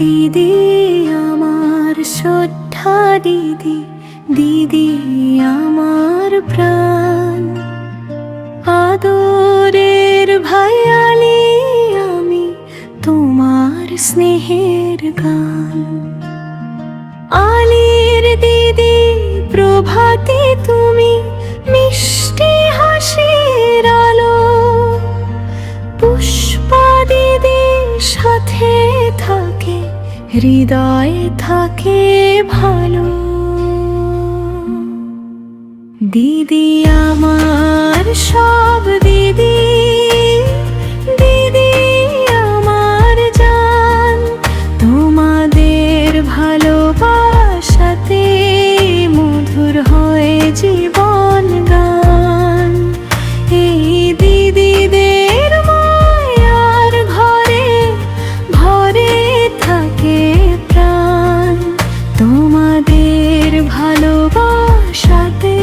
দিদি আমার শ্রদ্ধা দিদি দিদি আমার প্রাণ। আদরের ভাইয়া স্নেহের গান। আলির দিদি, প্রভাতে তুমি মিষ্টি হাসির আলো। পুষ্পা দিদি সাথে থাকে, হৃদয়ে থাকে ভালো। দিদি আমার সব দিদি দিদি তোমাদের ভালোবাসাতে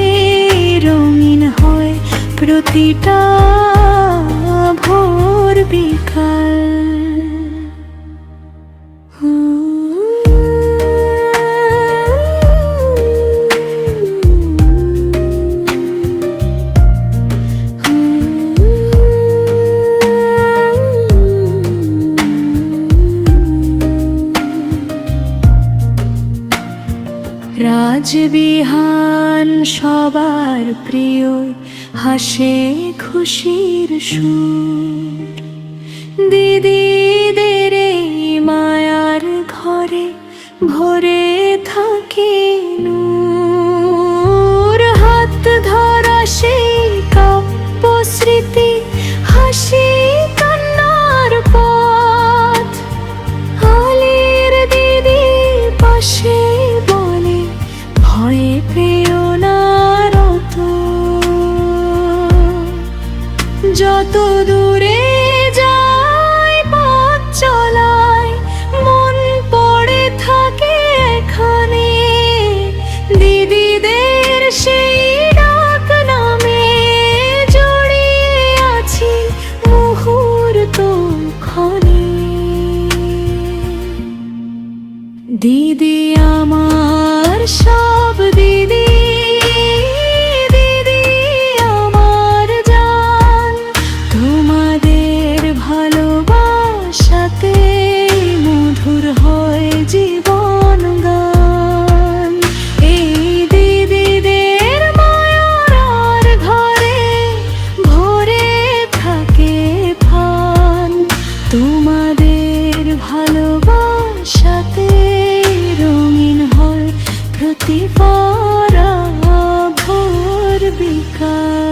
রঙিন হয় প্রতিটা রাজবিহান সবার প্রিয় হাসে খুশির সুর। দিদিদের মায়ার ঘরে ভরে যত দূরে যায় পথ চলায় মন পড়ে থাকে এখানে। দিদিদের সেই ডাক নামে জড়িয়ে আছি মুহূর্ত ক্ষণে দিদি হয় প্রতিবার ভোর বিকাল